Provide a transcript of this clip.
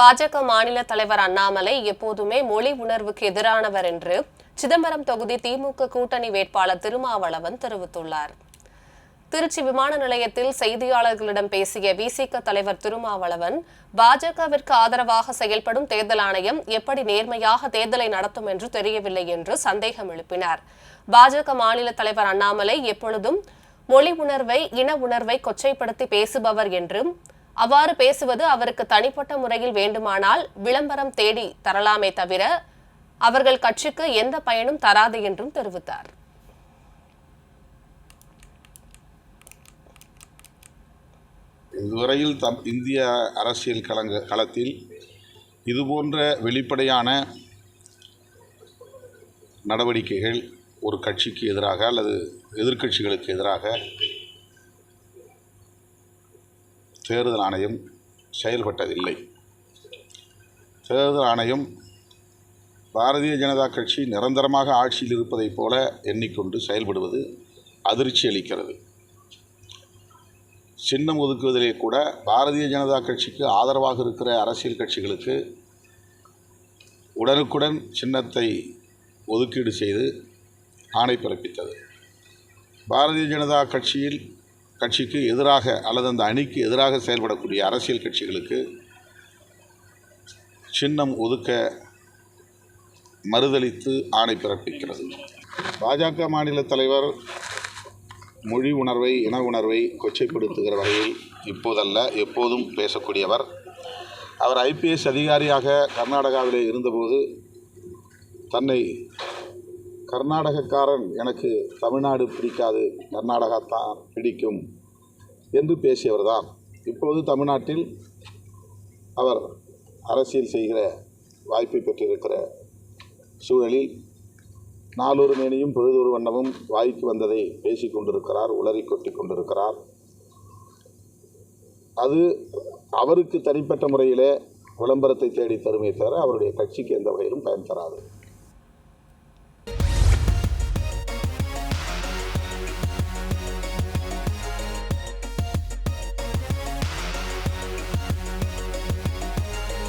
பாஜக மாநில தலைவர் அண்ணாமலை எப்போதுமே மொழி உணர்வுக்கு எதிரானவர் என்று சிதம்பரம் தொகுதி திமுக கூட்டணி வேட்பாளர் திருமாவளவன் தெரிவித்துள்ளார். திருச்சி விமான நிலையத்தில் செய்தியாளர்களிடம் பேசிய விசிக தலைவர் திருமாவளவன் பாஜகவிற்கு ஆதரவாக செயல்படும் தேர்தல் ஆணையம் எப்படி நேர்மையாக தேர்தலை நடத்தும் என்று தெரியவில்லை என்று சந்தேகம் எழுப்பினார். பாஜக மாநில தலைவர் அண்ணாமலை எப்பொழுதும் மொழி உணர்வை இன உணர்வை கொச்சைப்படுத்தி பேசுபவர் என்றும் அவ்வாறு பேசுவது அவருக்கு தனிப்பட்ட முறையில் வேண்டுமானால் விளம்பரம் தேடி தரலாமே தவிர அவர்கள் கட்சிக்கு எந்த பயனும் தராது என்றும் தெரிவித்தார். இதுவரையில் தம் இந்திய அரசியல் கலங்க களத்தில் இதுபோன்ற வெளிப்படையான நடவடிக்கைகள் ஒரு கட்சிக்கு எதிராக அல்லது எதிர்க்கட்சிகளுக்கு எதிராக தேர்தல் ஆணையம் செயல்பட்டதில்லை. தேர்தல் ஆணையம் பாரதிய ஜனதா கட்சி நிரந்தரமாக ஆட்சியில் இருப்பதைப் போல எண்ணிக்கொண்டு செயல்படுவது அதிர்ச்சி அளிக்கிறது. சின்னம் ஒதுக்குவதிலே கூட பாரதிய ஜனதா கட்சிக்கு ஆதரவாக இருக்கிற அரசியல் கட்சிகளுக்கு உடனுக்குடன் சின்னத்தை ஒதுக்கீடு செய்து ஆணை பிறப்பித்தது. பாரதிய ஜனதா கட்சியில் கட்சிக்கு எதிராக அல்லது அந்த அணிக்கு எதிராக செயல்படக்கூடிய அரசியல் கட்சிகளுக்கு சின்னம் ஒதுக்க மறுதளித்து ஆணை பிறப்பிக்கிறது. பாஜக மாநில தலைவர் மொழி உணர்வை இன உணர்வை கொச்சைப்படுத்துகிற வகையில் இப்போதல்ல எப்போதும் பேசக்கூடியவர். அவர் ஐபிஎஸ் அதிகாரியாக கர்நாடகாவிலே இருந்தபோது தன்னை கர்நாடகக்காரன் எனக்கு தமிழ்நாடு பிடிக்காது கர்நாடகா தான் பிடிக்கும் என்று பேசியவர்தான். இப்போது தமிழ்நாட்டில் அவர் அரசியல் செய்கிற வாய்ப்பை பெற்றிருக்கிற சூழலில் நாலொரு மேனியும் பொழுதொரு வண்ணமும் வாய்க்கு வந்ததை பேசிக் கொண்டிருக்கிறார் உளறி கொட்டி கொண்டிருக்கிறார். அது அவருக்கு தனிப்பட்ட முறையிலே விளம்பரத்தை தேடி தருமே தவிர அவருடைய கட்சிக்கு எந்த வகையிலும் பயன் தராது.